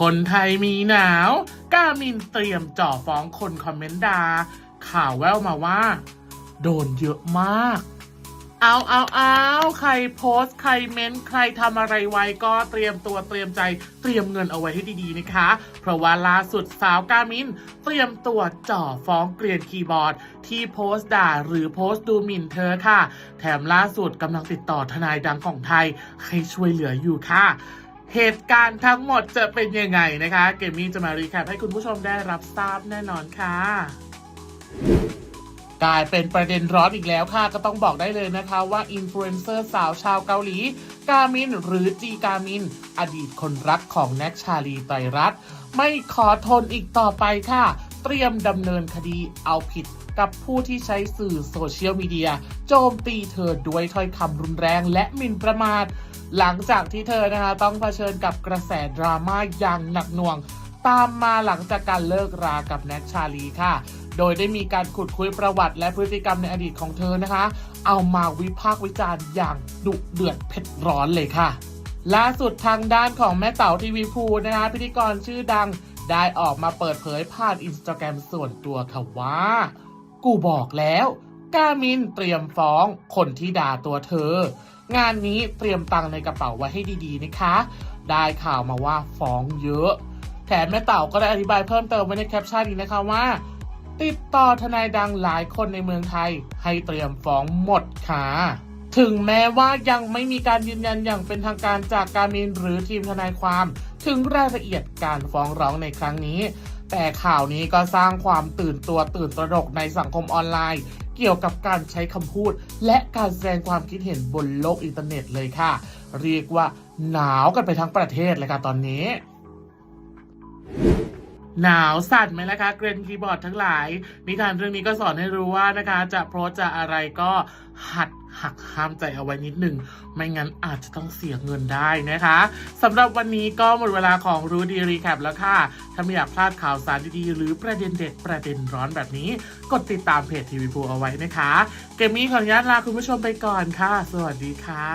คนไทยมีหนาวกามินเตรียมจ่อฟ้องคนคอมเมนต์ดาข่าวแววมาว่า โดนเยอะมาก เอาเอาเอาใครโพสต์ใครเม้นต์ใครทำอะไรไว้ก็เตรียมตัวเตรียมใจเตรียมเงินเอาไว้ให้ดีๆนะคะ เพราะว่าล่าสุดสาวกามินเตรียมตัวจ่อฟ้องเกลียนคีย์บอร์ด ที่โพสต์ด่าหรือโพสต์ดูหมิ่นเธอค่ะ แถมล่าสุดกำลังติดต่อทนายดังของไทยให้ช่วยเหลืออยู่ค่ะ เหตุการณ์ทั้งหมดจะเป็นยังไงนะคะ เกมมี่จะมารีแคปให้คุณผู้ชมได้รับทราบแน่นอนค่ะกลายเป็นประเด็นร้อนอีกแล้วค่ะ ก็ต้องบอกได้เลยนะคะว่าอินฟลูเอนเซอร์สาวชาวเกาหลี กามิน หรือจีกามิน อดีตคนรักของแน็กชาลีไตรรัตไม่ขอทนอีกต่อไปค่ะ เตรียมดำเนินคดีเอาผิดกับผู้ที่ใช้สื่อโซเชียลมีเดีย โจมตีเธอด้วยถ้อยคำรุนแรงและหมิ่นประมาท หลังจากที่เธอนะคะต้องเผชิญกับกระแสดราม่าอย่างหนักหน่วง ตามมาหลังจากการเลิกรากับแน็กชาลีค่ะ โดยได้มีการขุดคุยประวัติและพฤติกรรมในอดีตของเธอนะคะ เอามาวิพากษ์วิจารณ์อย่างดุเดือดเผ็ดร้อนเลยค่ะล่าสุดทางด้านของแม่เต๋าทีวีพูนะคะพิธีกรชื่อดัง ได้ออกมาเปิดเผยผ่านอินสตาแกรมส่วนตัวค่ะว่า กูบอกแล้ว กามินเตรียมฟ้องคนที่ด่าตัวเธอ งานนี้เตรียมตังในกระเป๋าไว้ให้ดีๆนะคะ ได้ข่าวมาว่าฟ้องเยอะ แถมแม่เต่าก็ได้อธิบายเพิ่มเติมไว้ในแคปชั่นอีกนะคะว่า ติดต่อทนายดังหลายคนในเมืองไทย ให้เตรียมฟ้องหมดค่ะถึงแม้ว่ายังไม่มีการยืนยันอย่างเป็นทางการจากการมินหรือทีมทนายความ ถึงรายละเอียดการฟ้องร้องในครั้งนี้ แต่ข่าวนี้ก็สร้างความตื่นตัวตื่นตระหนกในสังคมออนไลน์ เกี่ยวกับการใช้คำพูด และการแสดงความคิดเห็นบนโลกอินเทอร์เน็ตเลยค่ะ เรียกว่าหนาวกันไปทั้งประเทศเลยค่ะตอนนี้ หนาวสั่นไหมล่ะคะเกรนคีย์บอร์ดทั้งหลาย นิทานเรื่องนี้ก็สอนให้รู้ว่านะคะ จะโพสจะอะไรก็หัดหักห้ามใจเอาไว้นิดหนึ่ง ไม่งั้นอาจจะต้องเสียเงินได้นะคะสำหรับวันนี้ก็หมดเวลาของรู้ดีรีแคปแล้วค่ะ ถ้าไม่อยากพลาดข่าวสารดีๆ หรือประเด็นเด็ดประเด็นร้อนแบบนี้ กดติดตามเพจทีวีพูเอาไว้นะคะ เกมมี่ขออนุญาตลาคุณผู้ชมไปก่อนค่ะ สวัสดีค่ะ